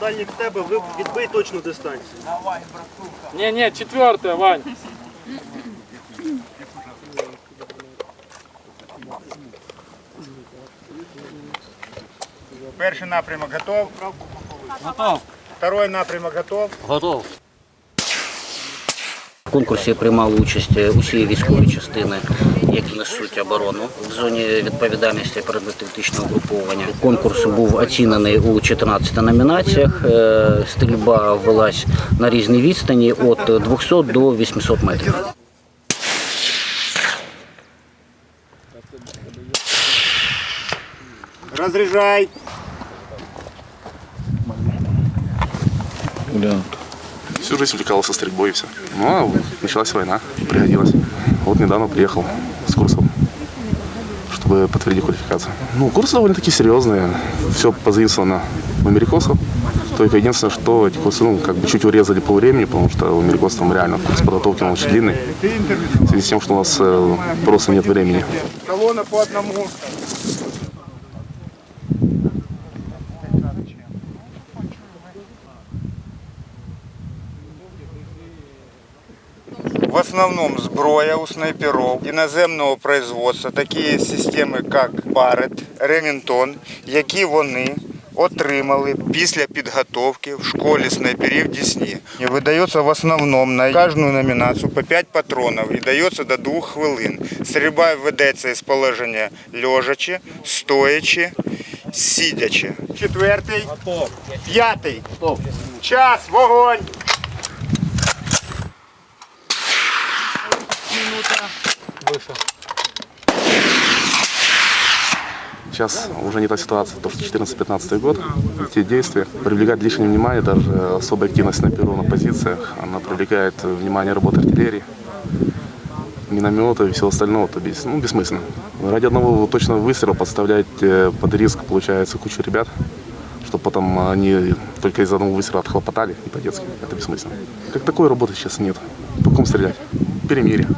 дальніх в тебе, ви відбий точну дистанцію. Не, не, четвертая, Вань. Перший напрямок готов. Готов. Второй напрямок готов. Готов. В конкурсі приймали участь усі військові частини, які несуть оборону в зоні відповідальності передативтичного угруповання. Конкурс був оцінений у 14 номінаціях. Е, Стрільба велась на різній відстані від 200 до 800 метрів. Разряжай. Всю жизнь увлекался стрельбой и все. Ну, а началась война, пригодилась. Вот недавно приехал с курсом, чтобы подтвердить квалификацию. Ну, курсы довольно-таки серьезные. Все позаимствовано у америкосов. Только единственное, что эти курсы, ну, как бы чуть урезали по времени, потому что у америкосов там реально курс подготовки очень длинный. В связи с тем, что у нас э, просто нет времени. Колонна по одному. В основном зброя у снайперов іноземного производства, такі системи, як Барет, Ремінтон, які вони отримали після підготовки в школі снайперів Дісні. І видається в основному на кожну номінацію по 5 патронів і дається до 2 хвилин. Стрільба ведеться із положення лежачи, стоячи, сидячи. Четвертий, п'ятий. Час, вогонь! Сейчас уже не та ситуация, то что 14-15 год, эти действия привлекают лишнее внимание, даже особая активность снайперов на позициях, она привлекает внимание работы артиллерии, минометов и всего остального, то есть, ну, бессмысленно. Ради одного точного выстрела подставлять э, под риск, получается, кучу ребят, чтобы потом они только из одного выстрела отхлопотали, не по-детски, это бессмысленно. Как такой работы сейчас нет. По ком стрелять? Перемирие.